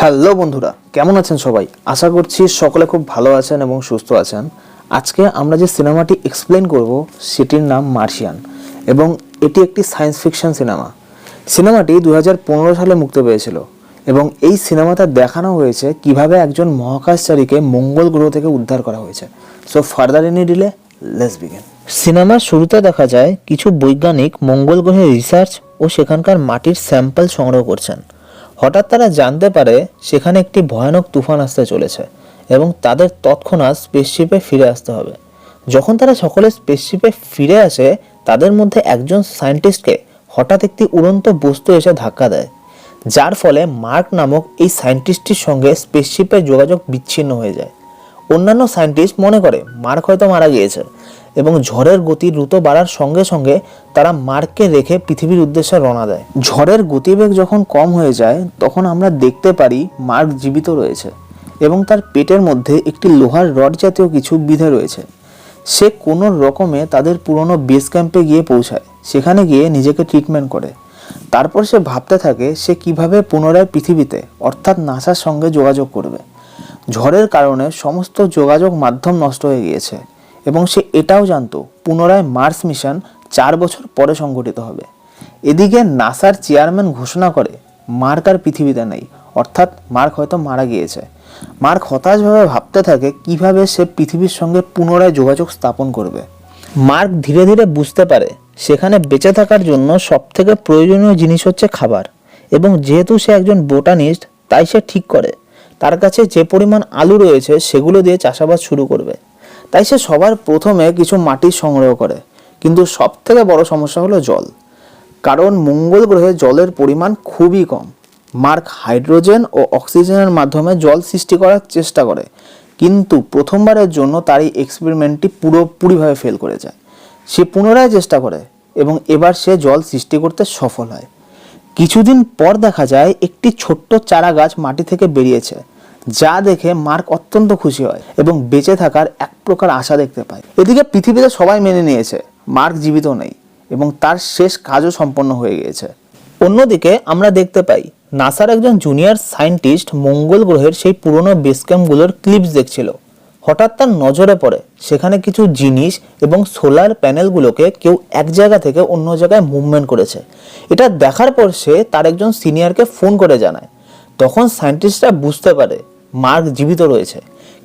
Hello বন্ধুরা, কেমন আছেন সবাই? আশা করছি সকলে খুব ভালো আছেন এবং সুস্থ আছেন। আজকে আমরা যে সিনেমাটি এক্সপ্লেন করব, সেটির নাম মার্শিয়ান এবং এটি একটি সায়েন্স ফিকশন সিনেমা সিনেমাটি দুই হাজার পনেরো সালে মুক্তি পেয়েছিল এবং এই সিনেমাতে দেখানো হয়েছে কীভাবে একজন মহাকাশচারীকে মঙ্গল গ্রহ থেকে উদ্ধার করা হয়েছে। So further any delay less begin সিনেমার শুরুতে দেখা যায় কিছু বৈজ্ঞানিক মঙ্গল গ্রহে রিসার্চ ও সেখানকার মাটির স্যাম্পল সংগ্রহ করছেন। হঠাৎ তারা জানতে পারে সেখানে একটি ভয়ানক তুফান আসতে চলেছে এবং তাদের তৎক্ষণাৎ স্পেসশিপে ফিরে আসতে হবে। যখন তারা সকলে স্পেসশিপে ফিরে আসে, তাদের মধ্যে একজন সায়েন্টিস্টকে হঠাৎ একটি উড়ন্ত বস্তু এসে ধাক্কা দেয়। যার ফলে মার্ক নামক এই সায়েন্টিস্টটির সঙ্গে স্পেসশিপের যোগাযোগ বিচ্ছিন্ন হয়ে যায়। অন্যান্য সায়েন্টিস্ট মনে করে, মার্ক হয়তো মারা গিয়েছে। এবং ঝড়ের গতি দ্রুত বাড়ার সঙ্গে সঙ্গে তারা মার্ককে রেখে পৃথিবীর উদ্দেশ্যে রওনা দেয়। ঝড়ের গতিবেগ যখন কম হয়ে যায়, তখন আমরা দেখতে পারি মার্ক জীবিত রয়েছে এবং তার পেটের মধ্যে একটি লোহার রড জাতীয় কিছু বিধে রয়েছে। সে কোনো রকমে তাদের পুরনো বেস ক্যাম্পে গিয়ে পৌঁছায়, সেখানে গিয়ে নিজেকে ট্রিটমেন্ট করে। তারপর সে ভাবতে থাকে সে কীভাবে পুনরায় পৃথিবীতে, অর্থাৎ নাসার সঙ্গে যোগাযোগ করবে। ঝড়ের কারণে সমস্ত যোগাযোগ মাধ্যম নষ্ট হয়ে গিয়েছে। এবং সে এটাও জানতো, পুনরায় মার্স মিশন চার বছর পরে সংঘটিত হবে। এদিকে নাসার চেয়ারম্যান ঘোষণা করে, মার্ক আর পৃথিবীতে নেই, অর্থাৎ মার্ক হয়তো মারা গিয়েছে। মার্ক হতাশভাবে ভাবতে থাকে কীভাবে সে পৃথিবীর সঙ্গে পুনরায় যোগাযোগ স্থাপন করবে। মার্ক ধীরে ধীরে বুঝতে পারে, সেখানে বেঁচে থাকার জন্য সবথেকে প্রয়োজনীয় জিনিস হচ্ছে খাবার। এবং যেহেতু সে একজন বোটানিস্ট, তাই সে ঠিক করে। তার কাছে যে পরিমাণ আলু রয়েছে, সেগুলো দিয়ে চাষাবাদ শুরু করবে। তাই সে সবার প্রথমে কিছু মাটি সংগ্রহ করে। কিন্তু সব থেকে বড় সমস্যা হলো জল। কারণ মঙ্গল গ্রহে জলের পরিমাণ খুবই কম। মার্ক হাইড্রোজেন ও অক্সিজেনের মাধ্যমে জল সৃষ্টি করার চেষ্টা করে। কিন্তু প্রথমবারের জন্য তার এই এক্সপেরিমেন্টটি পুরোপুরিভাবে ফেল করে যায় সে পুনরায় চেষ্টা করে এবং এবার সে জল সৃষ্টি করতে সফল হয়। কিছুদিন পর দেখা যায় একটি ছোট্ট চারা গাছ মাটি থেকে বেরিয়েছে। যা দেখে মার্ক অত্যন্ত খুশি হয় এবং বেঁচে থাকার এক প্রকার আশা দেখতে পায়। এদিকে পৃথিবীতে সবাই মেনে নিয়েছে, মার্ক জীবিত নেই এবং তার শেষ কাজও সম্পন্ন হয়ে গিয়েছে। অন্যদিকে আমরা দেখতে পাই, নাসার একজন জুনিয়র সায়েন্টিস্ট মঙ্গল গ্রহের সেই পুরনো বেস ক্যাম্পগুলোর ক্লিপস দেখছিল। হঠাৎ তার নজরে পড়ে, সেখানে কিছু জিনিস এবং সোলার প্যানেলগুলোকে কেউ এক জায়গা থেকে অন্য জায়গায় মুভমেন্ট করেছে। এটা দেখার পর সে তার একজন সিনিয়রকে ফোন করে জানায়। তখন সায়েন্টিস্টরা বুঝতে পারে মার্ক জীবিত রয়েছে।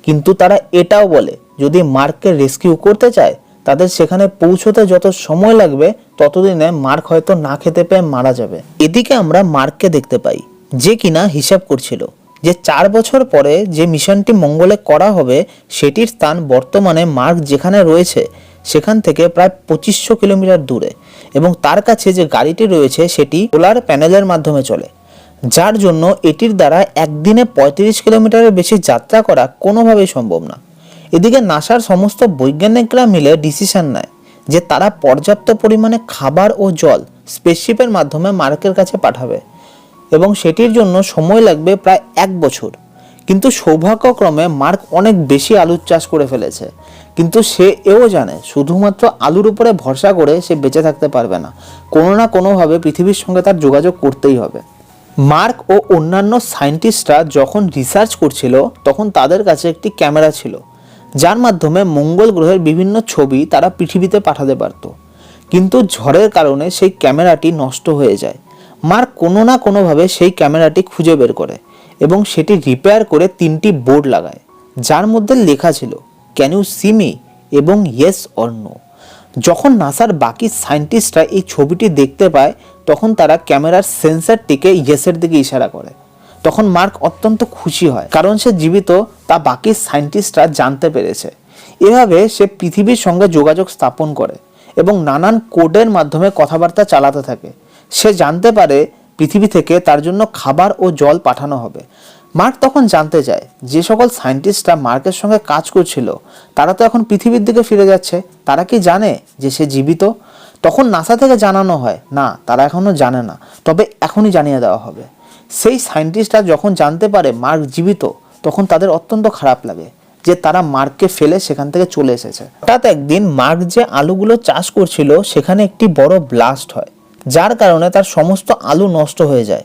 কিন্তু তারা এটাও বলে, যদি মার্ককে রেস্কিউ করতে চায়, তাদের সেখানে পৌঁছতে যত সময় লাগবে, ততদিনে মার্ক হয়তো না খেতে পেয়ে মারা যাবে। এদিকে আমরা মার্ককে দেখতে পাই, যে কিনা হিসাব করছিল যে চার বছর পরে যে মিশনটি মঙ্গলে করা হবে, সেটির স্থান বর্তমানে মার্ক যেখানে রয়েছে, সেখান থেকে প্রায় পঁচিশশো কিলোমিটার দূরে। এবং তার কাছে যে গাড়িটি রয়েছে, সেটি সোলার প্যানেলের মাধ্যমে চলে। যার জন্য এটির দ্বারা একদিনে পঁয়ত্রিশ কিলোমিটারের বেশি যাত্রা করা কোনোভাবেই সম্ভব না। এদিকে নাসার সমস্ত বৈজ্ঞানিকরা মিলে ডিসিশন নেয় যে তারা পর্যাপ্ত পরিমাণে খাবার ও জল স্পেসশিপের মাধ্যমে মার্কের কাছে পাঠাবে এবং সেটির জন্য সময় লাগবে প্রায় এক বছর। কিন্তু সৌভাগ্যক্রমে মার্ক অনেক বেশি আলুর চাষ করে ফেলেছে। কিন্তু সে এও জানে, শুধুমাত্র আলুর উপরে ভরসা করে সে বেঁচে থাকতে পারবে না। কোনো না কোনোভাবে পৃথিবীর সঙ্গে তার যোগাযোগ করতেই হবে। মার্ক ও অন্যান্য সায়েন্টিস্টরা যখন রিসার্চ করছিল, তখন তাদের কাছে একটি ক্যামেরা ছিল, যার মাধ্যমে মঙ্গল গ্রহের বিভিন্ন ছবি তারা পৃথিবীতে পাঠাতে পারত। কিন্তু ঝড়ের কারণে সেই ক্যামেরাটি নষ্ট হয়ে যায়। মার্ক কোনো না কোনোভাবে সেই ক্যামেরাটি খুঁজে বের করে এবং সেটি রিপেয়ার করে তিনটি বোর্ড লাগায়, যার মধ্যে লেখা ছিল ক্যান ইউ সি মি এবং ইয়েস অর নো যখন নাসার বাকি সায়েন্টিস্টরা এই ছবিটি দেখতে পায় তখন তারা ক্যামেরার সেন্সারটিকে ইয়েসের দিকে ইশারা করে। তখন মার্ক অত্যন্ত খুশি হয়, কারণ সে জীবিত, তা বাকি সায়েন্টিস্টরা জানতে পেরেছে। এভাবে সে পৃথিবীর সঙ্গে যোগাযোগ স্থাপন করে এবং নানান কোডের মাধ্যমে কথাবার্তা চালাতে থাকে। সে জানতে পারে পৃথিবী থেকে তার জন্য খাবার ও জল পাঠানো হবে। মার্ক তখন জানতে চায়, যে সকল সায়েন্টিস্টরা মার্কের সঙ্গে কাজ করছিল, তারা তো এখন পৃথিবীর দিকে ফিরে যাচ্ছে। তারা কি জানে যে সে জীবিত? তখন নাসা থেকে জানানো হয়, না, তারা এখনও জানে না। তবে এখনই জানিয়ে দেওয়া হবে। সেই সায়েন্টিস্টরা যখন জানতে পারে মার্ক জীবিত, তখন তাদের অত্যন্ত খারাপ লাগে যে তারা মার্ককে ফেলে সেখান থেকে চলে এসেছে। হঠাৎ একদিন মার্ক যে আলুগুলো চাষ করছিল, সেখানে একটি বড় ব্লাস্ট হয়, যার কারণে তার সমস্ত আলু নষ্ট হয়ে যায়।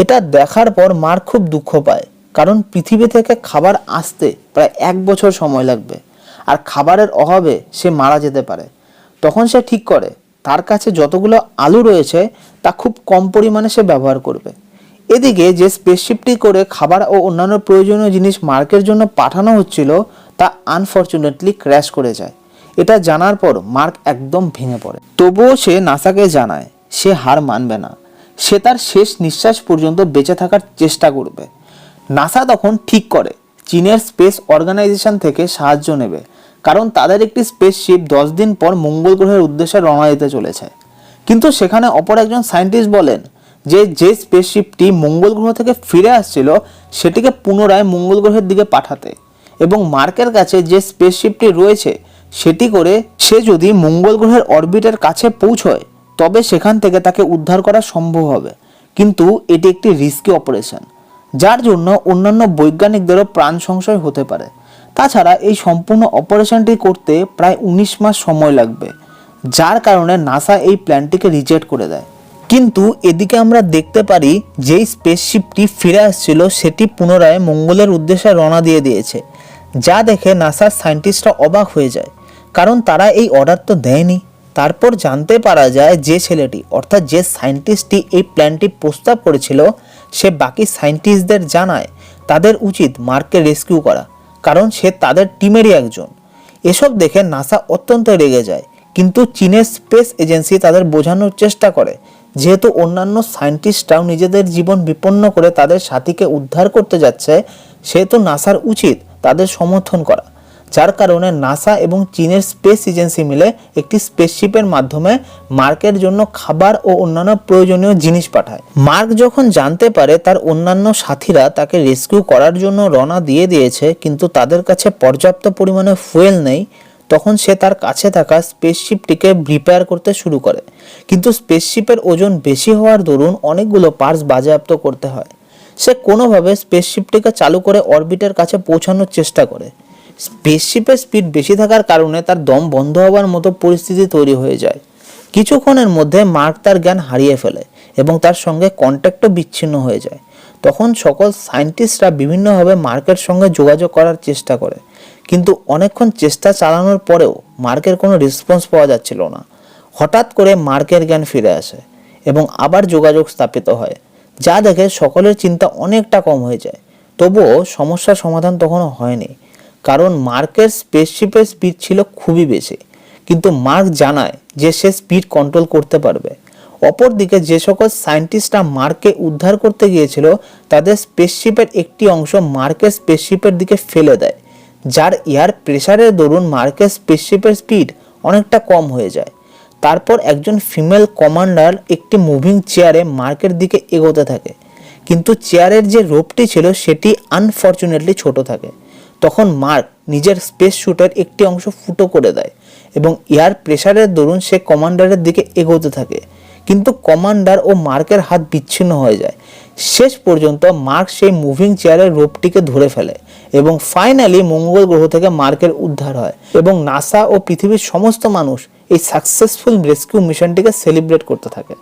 এটা দেখার পর মার খুব দুঃখ পায়, কারণ পৃথিবী থেকে খাবার আসতে প্রায় এক বছর সময় লাগবে, আর খাবারের অভাবে সে মারা যেতে পারে। তখন সে ঠিক করে তার কাছে যতগুলো আলু রয়েছে, তা খুব কম পরিমাণে সে ব্যবহার করবে। এদিকে যে স্পেসশিপটি করে খাবার ও অন্যান্য প্রয়োজনীয় জিনিস মার্কের জন্য পাঠানো হচ্ছিল, তা আনফর্চুনেটলি ক্র্যাশ করে যায়। এটা জানার পর মার্ক একদম ভেঙে পড়ে। তবুও সে নাসাকে জানায়, সে হার মানবে না। সে তার শেষ নিঃশ্বাস পর্যন্ত বেঁচে থাকার চেষ্টা করবে। নাসা তখন ঠিক করে, চীনের স্পেস অর্গানাইজেশন থেকে সাহায্য নেবে। কারণ তাদের একটি স্পেসশিপ দশ দিন পর মঙ্গল গ্রহের উদ্দেশ্যে রওনা দিতে চলেছে। কিন্তু সেখানে অপর একজন সায়েন্টিস্ট বলেন যে যে স্পেসশিপটি মঙ্গল গ্রহ থেকে ফিরে আসছিল, সেটিকে পুনরায় মঙ্গল গ্রহের দিকে পাঠাতে এবং মার্কের কাছে যে স্পেসশিপটি রয়েছে, সেটি করে সে যদি মঙ্গল গ্রহের অরবিটের কাছে পৌঁছয়, তবে সেখান থেকে তাকে উদ্ধার করা সম্ভব হবে। কিন্তু এটি একটি রিস্কি অপারেশন যার জন্য অন্যান্য বৈজ্ঞানিকদেরও প্রাণ সংশয় হতে পারে। তাছাড়া এই সম্পূর্ণ অপারেশনটি করতে প্রায় উনিশ মাস সময় লাগবে, যার কারণে নাসা এই প্ল্যানটিকে রিজেক্ট করে দেয়। কিন্তু এদিকে আমরা দেখতে পারি, যেই স্পেসশিপটি ফিরে আসছিল, সেটি পুনরায় মঙ্গলের উদ্দেশ্যে রওনা দিয়ে দিয়েছে, যা দেখে নাসার সায়েন্টিস্টরা অবাক হয়ে যায়, কারণ তারা এই অর্ডার তো দেয়নি। তারপর জানতে পারা যায়, যে ছেলেটি, অর্থাৎ যে সায়েন্টিস্টটি এই প্ল্যানটি প্রস্তাব করেছিল, সে বাকি সায়েন্টিস্টদের জানায়, তাদের উচিত মার্ককে রেস্কিউ করা। কারণ সে তাদের টিমেরই একজন। এসব দেখে নাসা অত্যন্ত রেগে যায়, কিন্তু চীনের স্পেস এজেন্সি তাদের বোঝানোর চেষ্টা করে, যেহেতু অন্যান্য সায়েন্টিস্টরাও নিজেদের জীবন বিপন্ন করে তাদের সাথীকে উদ্ধার করতে যাচ্ছে, সেহেতু নাসার উচিত তাদের সমর্থন করা। যার কারণে নাসা এবং চীনের স্পেস এজেন্সি মিলে একটি স্পেসশিপের মাধ্যমে মার্কের জন্য খাবার ও অন্যান্য প্রয়োজনীয় জিনিস পাঠায়। মার্ক যখন জানতে পারে, তার অন্যান্য সাথীরা তাকে রেস্কিউ করার জন্য রওনা দিয়ে দিয়েছে, কিন্তু তাদের কাছে পর্যাপ্ত পরিমাণে ফুয়েল নেই, তখন সে তার কাছে থাকা স্পেসশিপটিকে রিপেয়ার করতে শুরু করে। কিন্তু স্পেসশিপের ওজন বেশি হওয়ার দরুন অনেকগুলো পার্টস বাজেয়াপ্ত করতে হয়। সে কোনোভাবে স্পেসশিপটিকে চালু করে অরবিটের কাছে পৌঁছানোর চেষ্টা করে। স্পেসশিপের স্পিড বেশি থাকার কারণে তার দম বন্ধ হওয়ার মতো পরিস্থিতি তৈরি হয়ে যায়। কিছুক্ষণের মধ্যে মার্ক তার জ্ঞান হারিয়ে ফেলে এবং তার সঙ্গে কন্ট্যাক্টও বিচ্ছিন্ন হয়ে যায়। তখন সকল সায়েন্টিস্টরা বিভিন্নভাবে মার্কের সঙ্গে যোগাযোগ করার চেষ্টা করে। কিন্তু অনেকক্ষণ চেষ্টা চালানোর পরেও মার্কের কোনো রেসপন্স পাওয়া যাচ্ছিল না। হঠাৎ করে মার্কের জ্ঞান ফিরে আসে এবং আবার যোগাযোগ স্থাপিত হয়, যা দেখে সকলের চিন্তা অনেকটা কম হয়ে যায়। তবুও সমস্যার সমাধান তখনও হয়নি। কারণ মার্কের স্পেসশিপের স্পিড ছিল খুবই বেশি। কিন্তু মার্ক জানায় যে সে স্পিড কন্ট্রোল করতে পারবে। অপরদিকে যে সকল সায়েন্টিস্টরা মার্কে উদ্ধার করতে গিয়েছিল, তাদের স্পেসশিপের একটি অংশ মার্কের স্পেসশিপের দিকে ফেলে দেয়, যার এয়ার প্রেসারের দরুন মার্কের স্পেসশিপের স্পিড অনেকটা কম হয়ে যায়। তারপর একজন ফিমেল কমান্ডার একটি মুভিং চেয়ারে মার্কের দিকে এগোতে থাকে। কিন্তু চেয়ারের যে রোপটি ছিল, সেটি আনফর্চুনেটলি ছোট থাকে। তখন মার্ক নিজের স্পেস শুটের একটি অংশ ফুটো করে দেয় এবং এয়ার প্রেসারের দরুন সে কমান্ডারের দিকে এগোতে থাকে। কিন্তু কমান্ডার ও মার্কের হাত বিচ্ছিন্ন হয়ে যায়। শেষ পর্যন্ত মার্ক সেই মুভিং চেয়ারের রোপটিকে ধরে ফেলে এবং ফাইনালি মঙ্গল গ্রহ থেকে মার্কের উদ্ধার হয় এবং নাসা ও পৃথিবীর সমস্ত মানুষ এই সাকসেসফুল রেস্কিউ মিশনটিকে সেলিব্রেট করতে থাকে।